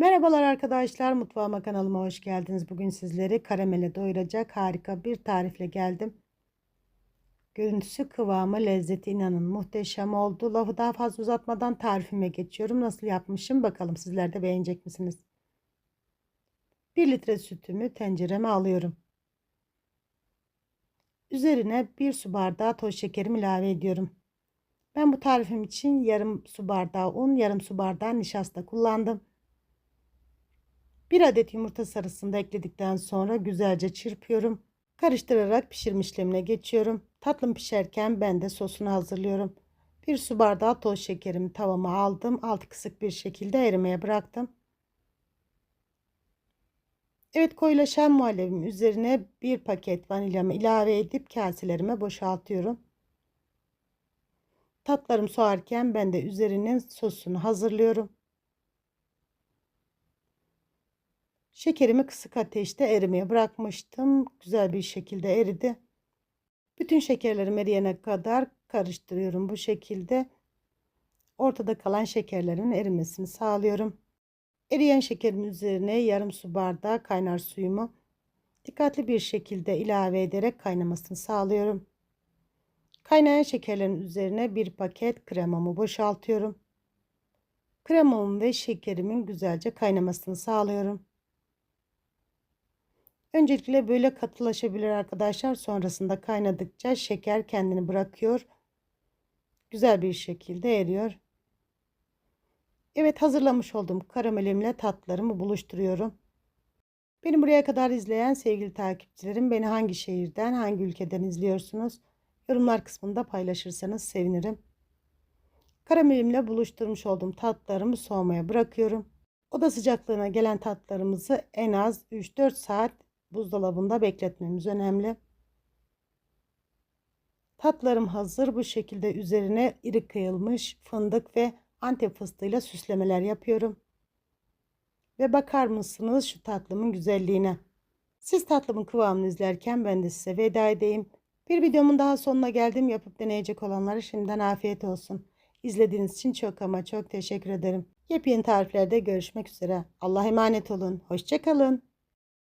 Merhabalar arkadaşlar, mutfağıma kanalıma hoş geldiniz. Bugün sizleri karamele doyuracak harika bir tarifle geldim. Görüntüsü, kıvamı, lezzeti inanın muhteşem oldu. Lafı daha fazla uzatmadan tarifime geçiyorum. Nasıl yapmışım bakalım sizler de beğenecek misiniz? 1 litre sütümü tencereme alıyorum. Üzerine 1 su bardağı toz şekerimi ilave ediyorum. Ben bu tarifim için yarım su bardağı un, yarım su bardağı nişasta kullandım. Bir adet yumurta sarısını da ekledikten sonra güzelce çırpıyorum. Karıştırarak pişirme işlemine geçiyorum. Tatlım pişerken ben de sosunu hazırlıyorum. Bir su bardağı toz şekerimi tavama aldım. Altı kısık bir şekilde erimeye bıraktım. Evet koyulaşan muhallebim üzerine bir paket vanilyamı ilave edip kaselerime boşaltıyorum. Tatlarım soğarken ben de üzerinin sosunu hazırlıyorum. Şekerimi kısık ateşte erimeye bırakmıştım. Güzel bir şekilde eridi. Bütün şekerlerim eriyene kadar karıştırıyorum bu şekilde. Ortada kalan şekerlerimin erimesini sağlıyorum. Eriyen şekerimin üzerine yarım su bardağı kaynar suyumu dikkatli bir şekilde ilave ederek kaynamasını sağlıyorum. Kaynayan şekerlerin üzerine bir paket kremamı boşaltıyorum. Kremamın ve şekerimin güzelce kaynamasını sağlıyorum. Öncelikle böyle katılaşabilir arkadaşlar. Sonrasında kaynadıkça şeker kendini bırakıyor. Güzel bir şekilde eriyor. Evet hazırlamış olduğum karamelimle tatlarımı buluşturuyorum. Beni buraya kadar izleyen sevgili takipçilerim beni hangi şehirden hangi ülkeden izliyorsunuz? Yorumlar kısmında paylaşırsanız sevinirim. Karamelimle buluşturmuş olduğum tatlarımı soğumaya bırakıyorum. Oda sıcaklığına gelen tatlarımızı en az 3-4 saat buzdolabında bekletmemiz önemli. Tatlarım hazır. Bu şekilde üzerine iri kıyılmış fındık ve antep fıstığıyla süslemeler yapıyorum. Ve bakar mısınız şu tatlımın güzelliğine? Siz tatlımın kıvamını izlerken ben de size veda edeyim. Bir videomun daha sonuna geldim. Yapıp deneyecek olanlara şimdiden afiyet olsun. İzlediğiniz için çok ama çok teşekkür ederim. Yepyeni tariflerde görüşmek üzere. Allah'a emanet olun. Hoşçakalın.